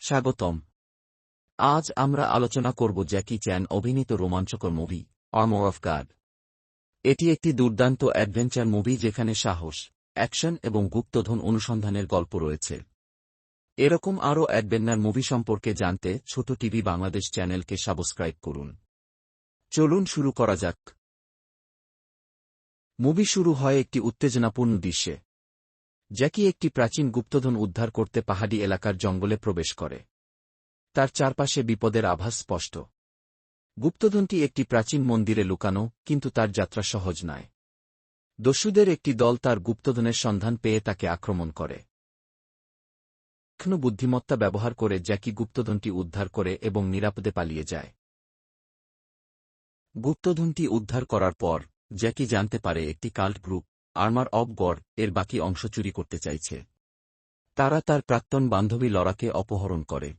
স্বাগতম। আজ আমরা আলোচনা করব জ্যাকি চ্যান অভিনীত রোমাঞ্চকর মুভি আর্মর অফ গাড। এটি একটি দুর্দান্ত অ্যাডভেঞ্চার মুভি যেখানে সাহস, অ্যাকশন এবং গুপ্তধন অনুসন্ধানের গল্প রয়েছে। এরকম আরও অ্যাডভেঞ্চার মুভি সম্পর্কে জানতে ছোট টিভি বাংলাদেশ চ্যানেলকে সাবস্ক্রাইব করুন। চলুন শুরু করা যাক। মুভি শুরু হয় একটি উত্তেজনাপূর্ণ দৃশ্যে। জ্যাকি একটি প্রাচীন গুপ্তধন উদ্ধার করতে পাহাড়ি এলাকার জঙ্গলে প্রবেশ করে। তার চারপাশে বিপদের আভাস স্পষ্ট। গুপ্তধনটি একটি প্রাচীন মন্দিরে লুকানো, কিন্তু তার যাত্রা সহজ নয়। দস্যুদের একটি দল তার গুপ্তধনের সন্ধান পেয়ে তাকে আক্রমণ করে। তীক্ষ্ণ বুদ্ধিমত্তা ব্যবহার করে জ্যাকি গুপ্তধনটি উদ্ধার করে এবং নিরাপদে পালিয়ে যায়। গুপ্তধনটি উদ্ধার করার পর, জ্যাকি জানতে পারে একটি cult group armour of god এর বাকি অংশ চুরি করতে চাইছে। তারা তার প্রাক্তন বান্ধবী লরাকে অপহরণ করে।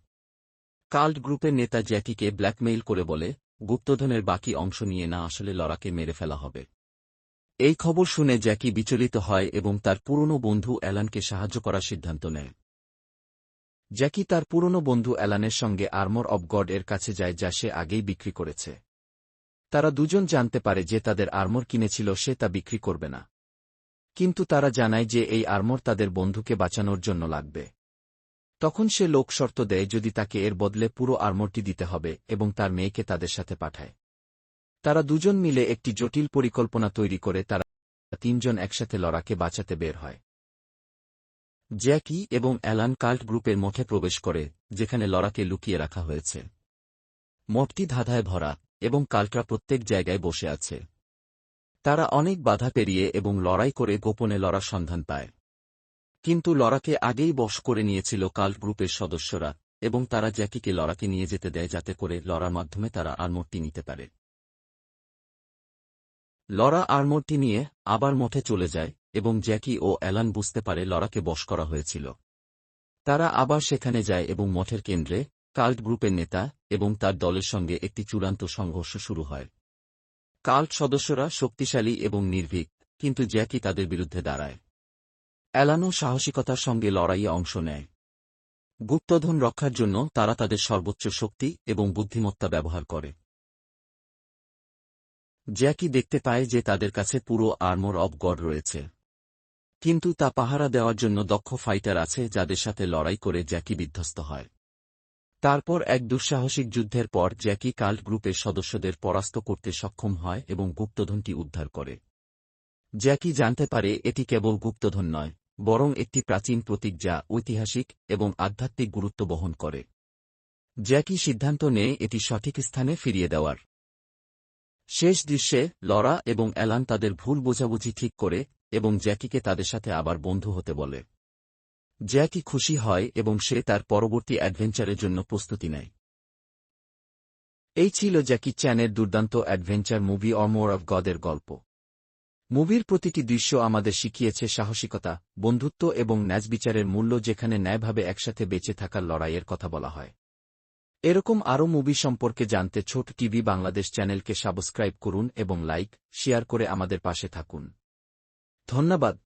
কাল্ট গ্রুপের নেতা জ্যাকিকে ব্ল্যাকমেইল করে বলে, গুপ্তধনের বাকি অংশ নিয়ে না আসলে লরাকে মেরে ফেলা হবে। এই খবর শুনে জ্যাকি বিচলিত হয় এবং তার পুরনো বন্ধু অ্যালানকে সাহায্য করার সিদ্ধান্ত নেয়। জ্যাকি তার পুরনো বন্ধু অ্যালানের সঙ্গে আর্মর অব গড এর কাছে যায় যা সে আগেই বিক্রি করেছে। তারা দুজন জানতে পারে যে তাদের আর্মর কিনেছিল সে তা বিক্রি করবে না। কিন্তু তারা জানায় যে এই আর্মর তাদের বন্ধুকে বাঁচানোর জন্য লাগবে। তখন সে লোক শর্ত দেয় যদি তাকে এর বদলে পুরো আর্মরটি দিতে হবে এবং তার মেয়েকে তাদের সাথে পাঠায়। তারা দুজন মিলে একটি জটিল পরিকল্পনা তৈরি করে তারা তিনজন একসাথে লড়াকে বাঁচাতে বের হয়। জ্যাকি এবং অ্যালান কাল্ট গ্রুপের মঠে প্রবেশ করে, যেখানে লড়াকে লুকিয়ে রাখা হয়েছে। মঠটি ধাঁধায় ভরা এবং কাল্টরা প্রত্যেক জায়গায় বসে আছে। তারা অনেক বাধা পেরিয়ে এবং লড়াই করে গোপনে লড়ার সন্ধান পায়। কিন্তু লড়াকে আগেই বশ করে নিয়েছিল কাল্ট গ্রুপের সদস্যরা এবং তারা জ্যাকিকে লড়াকে নিয়ে যেতে দেয় যাতে করে লড়ার মাধ্যমে তারা আর্মোরটি নিতে পারে। লড়া আর্মোরটি নিয়ে আবার মঠে চলে যায় এবং জ্যাকি ও অ্যালান বুঝতে পারে লড়াকে বশ করা হয়েছিল। তারা আবার সেখানে যায় এবং মঠের কেন্দ্রে কাল্ট গ্রুপের নেতা এবং তার দলের সঙ্গে একটি চূড়ান্ত সংঘর্ষ শুরু হয়। কাল্ট সদস্যরা শক্তিশালী এবং নির্ভীক, কিন্তু জ্যাকি তাদের বিরুদ্ধে দাঁড়ায়। অ্যালানো সাহসিকতার সঙ্গে লড়াইয়ে অংশ নেয়। গুপ্তধন রক্ষার জন্য তারা তাদের সর্বোচ্চ শক্তি এবং বুদ্ধিমত্তা ব্যবহার করে। জ্যাকি দেখতে পায় যে তাদের কাছে পুরো আর্মর অব গড রয়েছে। কিন্তু তা পাহারা দেওয়ার জন্য দক্ষ ফাইটার আছে যাদের সাথে লড়াই করে জ্যাকি বিধ্বস্ত হয়। তারপর এক দুঃসাহসিক যুদ্ধের পর জ্যাকি কাল্ট গ্রুপের সদস্যদের পরাস্ত করতে সক্ষম হয় এবং গুপ্তধনটি উদ্ধার করে। জ্যাকি জানতে পারে এটি কেবল গুপ্তধন নয়, বরং একটি প্রাচীন প্রতীক যা ঐতিহাসিক এবং আধ্যাত্মিক গুরুত্ব বহন করে। জ্যাকি সিদ্ধান্ত নেয় এটি সঠিক স্থানে ফিরিয়ে দেওয়ার। শেষ দৃশ্যে, লরা এবং অ্যালান তাদের ভুল বোঝাবুঝি ঠিক করে এবং জ্যাকিকে তাদের সাথে আবার বন্ধু হতে বলে। জ্যাকি খুশি হয় এবং সে তার পরবর্তী অ্যাডভেঞ্চারের জন্য প্রস্তুতি নেয়। এই ছিল জ্যাকি চ্যানের দুর্দান্ত অ্যাডভেঞ্চার মুভি অমোর অফ গদের গল্প। মুভির প্রতিটি দৃশ্য আমাদের শিখিয়েছে সাহসিকতা, বন্ধুত্ব এবং ন্যাজবিচারের মূল্য যেখানে ন্যায়ভাবে একসাথে বেঁচে থাকার লড়াইয়ের কথা বলা হয়। এরকম আরও মুভি সম্পর্কে জানতে ছোট টিভি বাংলাদেশ চ্যানেলকে সাবস্ক্রাইব করুন এবং লাইক, শেয়ার করে আমাদের পাশে থাকুন। ধন্যবাদ।